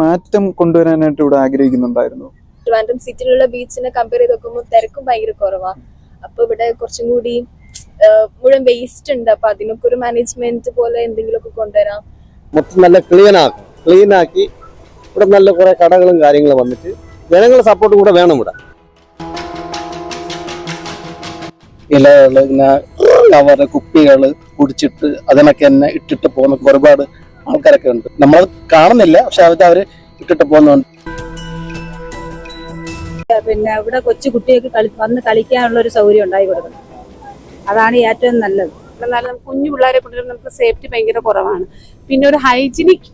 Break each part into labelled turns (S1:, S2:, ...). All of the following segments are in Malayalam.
S1: മാറ്റം കൊണ്ടുവരാനായിട്ട് ഇവിടെ ആഗ്രഹിക്കുന്നുണ്ടായിരുന്നു?
S2: ട്രിവാൻഡ്രം സിറ്റിയിലുള്ള ബീച്ചിനെ കമ്പയർ ചെയ്ത് നോക്കുമ്പോൾ തിരക്കും ഭയങ്കര കുറവാ. അപ്പൊ ഇവിടെ കുറച്ചും കൂടി മുഴുവൻ വേസ്റ്റ് ഉണ്ട്. അപ്പൊ അതിനൊക്കെ ഒരു മാനേജ്മെന്റ് പോലെ എന്തെങ്കിലുമൊക്കെ കൊണ്ടുവരാം.
S3: മൊത്തം നല്ല ക്ലീൻ ആക്കും ക്ലീൻ ആക്കി ഇവിടെ നല്ല കുറെ കടകളും കാര്യങ്ങളും വന്നിട്ട് ജനങ്ങളുടെ സപ്പോർട്ട് കൂടെ വേണം ഇവിടെ.
S4: ഇലകൾ ഇങ്ങനെ കവറ് കുപ്പികൾ കുടിച്ചിട്ട് അതിനൊക്കെ തന്നെ ഇട്ടിട്ട് പോകുന്ന ഒരുപാട് ആൾക്കാരൊക്കെ ഉണ്ട്. നമ്മൾ കാണുന്നില്ല പക്ഷെ അത് അവർ ഇട്ടിട്ട് പോകുന്നുണ്ട്.
S5: പിന്നെ ഇവിടെ കൊച്ചു കുട്ടികൾക്ക് കളി വന്ന് കളിക്കാനുള്ള ഒരു സൗകര്യം ഉണ്ടായി കൊടുക്കണം. അതാണ് ഏറ്റവും നല്ലത്.
S6: എന്നാലും കുഞ്ഞു പിള്ളേരെ കൊണ്ടുവരുമ്പോൾ നമുക്ക് സേഫ്റ്റി ഭയങ്കര കുറവാണ്. പിന്നെ ഒരു ഹൈജീനിക്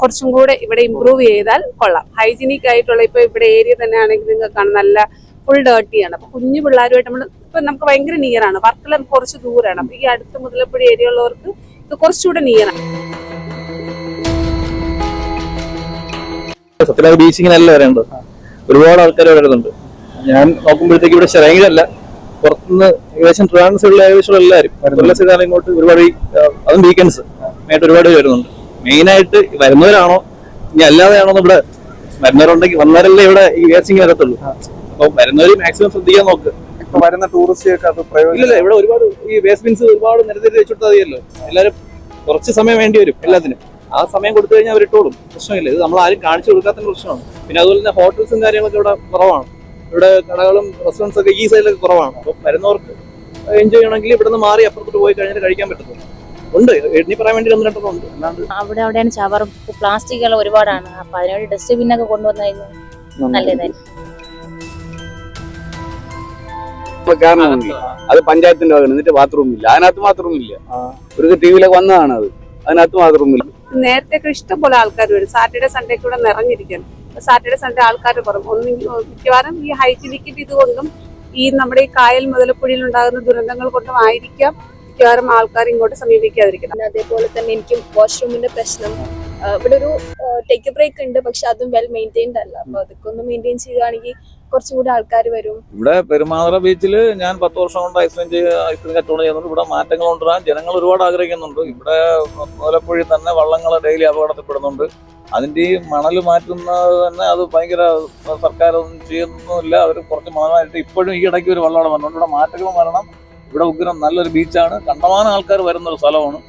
S6: കുറച്ചും കൂടെ ഇവിടെ ഇമ്പ്രൂവ് ചെയ്താൽ കൊള്ളാം. ഹൈജീനിക് ആയിട്ടുള്ള ഇപ്പൊ ഇവിടെ ഏരിയ തന്നെ ആണെങ്കിൽ നിങ്ങൾക്ക് കാണാം നല്ല ഫുൾ ഡേർട്ടിയാണ് അപ്പൊ കുഞ്ഞു പിള്ളേരുമായിട്ട് നമ്മൾ ഇപ്പൊ നമുക്ക് ഭയങ്കര നിയറാണ് വർക്കല കുറച്ച് ദൂരാണ്. അപ്പൊ ഈ അടുത്ത മുതലപ്പുഴ ഏരിയ ഉള്ളവർക്ക് ഇത് കുറച്ചുകൂടെ നിയറാണ്
S7: സത്യനാഥ് ബീച്ചിങ്ങിന് അല്ല വരേണ്ടത്. ഒരുപാട് ആൾക്കാർ വരുന്നുണ്ട്. ഞാൻ നോക്കുമ്പോഴത്തേക്ക് ഇവിടെ ശരങ്കിലല്ല പുറത്തുനിന്ന് ഏകദേശം ട്രാൻസ് ഉള്ള ഏകദേശം എല്ലാവരും. കൊല്ല സൈഡാണ് ഇങ്ങോട്ട് ഒരുപാട് അതും വീക്കെൻഡ്സ് ആയിട്ട് ഒരുപാട് വരുന്നുണ്ട്. മെയിനായിട്ട് വരുന്നവരാണോ? ഇനി അല്ലാതെയാണോ ഇവിടെ വരുന്നവരുണ്ടെങ്കിൽ വന്നവരല്ലേ ഇവിടെ ഈ വേസ്റ്റിംഗ് വരത്തുള്ളൂ. അപ്പൊ വരുന്നവര് മാക്സിമം ശ്രദ്ധിക്കാൻ നോക്ക്.
S1: വരുന്ന ടൂറിസ്റ്റ് അത്
S7: ഇവിടെ ഒരുപാട് ഈ വേസ്റ്റ് ബിൻസ് ഒരുപാട് നിരത്തി വെച്ചിട്ട് മതിയല്ലോ എല്ലാവരും കുറച്ച് സമയം വേണ്ടി വരും എല്ലാത്തിനും. ആ സമയം കൊടുത്തു കഴിഞ്ഞാൽ അവർ ഇട്ടോളും. പ്രശ്നമില്ല. ഇത് നമ്മൾ ആരും കാണിച്ചു കൊടുക്കാത്ത പ്രശ്നമാണ്. പിന്നെ അതുപോലെ തന്നെ ഹോട്ടൽസും കാര്യങ്ങളൊക്കെ ഇവിടെ കുറവാണ്. ഇവിടെ കടകളും റെസ്റ്റോറൻസ് ഒക്കെ ഈ സൈഡിലൊക്കെ കുറവാണ്. അപ്പോൾ വരുന്നവർക്ക് എൻജോയ് ചെയ്യണമെങ്കിൽ ഇവിടെ നിന്ന് മാറി അപ്പുറത്തോട്ട് പോയി കഴിഞ്ഞാൽ കഴിക്കാൻ പറ്റത്തില്ല ഉണ്ട്. എണ്ണി പറയാൻ വേണ്ടി ഒന്ന് രണ്ടെണ്ണം ഉണ്ട്. അല്ലാണ്ട്
S8: അവിടെ അവിടെയാണ് ചവറും. പ്ലാസ്റ്റിക്കുകൾ ഒരുപാടാണ്. അപ്പൊ അതിനുവേണ്ടി ഡസ്റ്റ്ബിൻ ഒക്കെ കൊണ്ടുവന്നു കഴിഞ്ഞാൽ നല്ലതായിരിക്കും.
S9: അത് പഞ്ചായത്തിന്റെ വക എന്നിട്ട് ബാത്റൂം ഇല്ല. അതിനകത്ത് ബാത്റൂം ഇല്ല. ഒരു ടി വിയിലൊക്കെ വന്നതാണ് അത് അതിനകത്ത് ബാത്റൂം ഇല്ല.
S6: നേരത്തെ ഒക്കെ ഇഷ്ടം പോലെ ആൾക്കാർ വരും. സാറ്റർഡേ സൺഡേ കൂടെ നിറഞ്ഞിരിക്കണം സാറ്റർഡേ സൺഡേ ആൾക്കാർ കുറവ് ഒന്ന് മിക്കവാറും ഈ ഹൈജീനിക്കിന്റെ ഇതുകൊണ്ടും ഈ നമ്മുടെ ഈ കായൽ മുതലപ്പുഴയിൽ ഉണ്ടാകുന്ന ദുരന്തങ്ങൾ കൊണ്ടും ആയിരിക്കാം മിക്കവാറും ആൾക്കാർ ഇങ്ങോട്ട്
S2: സമീപിക്കാതിരിക്കണം അതേപോലെ തന്നെ എനിക്കും വാഷ്റൂമിന്റെ പ്രശ്നം. ഇവിടെ ഒരു ടേക്ക് ബ്രേക്ക് ഉണ്ട് പക്ഷെ അതും വെൽ മെയിന്റൈൻഡ് അല്ല. അപ്പൊ അതൊക്കെ ഒന്ന് മെയിന്റെയിൻ ചെയ്യുകയാണെങ്കിൽ കുറച്ചും കൂടി ആൾക്കാർ വരും.
S7: ഇവിടെ പെരുമാറ ബീച്ചിൽ ഞാൻ പത്ത് വർഷം കൊണ്ട് ഐസ്ക്രീം ചെയ്ത് ഐസ്ക്രീം കച്ചവടം ചെയ്യുന്നുണ്ട്. ഇവിടെ മാറ്റങ്ങൾ കൊണ്ടുവരാൻ ജനങ്ങൾ ഒരുപാട് ആഗ്രഹിക്കുന്നുണ്ട്. ഇവിടെ മുതലപ്പുഴയിൽ തന്നെ വള്ളങ്ങൾ ഡെയിലി അപകടത്തിൽപ്പെടുന്നുണ്ട്. അതിന്റെ ഈ മണൽ മാറ്റുന്നത് തന്നെ അത് ഭയങ്കര സർക്കാർ ഒന്നും ചെയ്യുന്നില്ല അവർ കുറച്ച് മണലായിട്ട് ഇപ്പോഴും ഈ ഇടയ്ക്ക് ഒരു വള്ളം അവിടെ വന്നുകൊണ്ട് ഇവിടെ മാറ്റങ്ങൾ വരണം. ഇവിടെ ഉഗ്രം നല്ലൊരു ബീച്ചാണ് കണ്ടമാനം ആൾക്കാർ വരുന്നൊരു സ്ഥലമാണ്.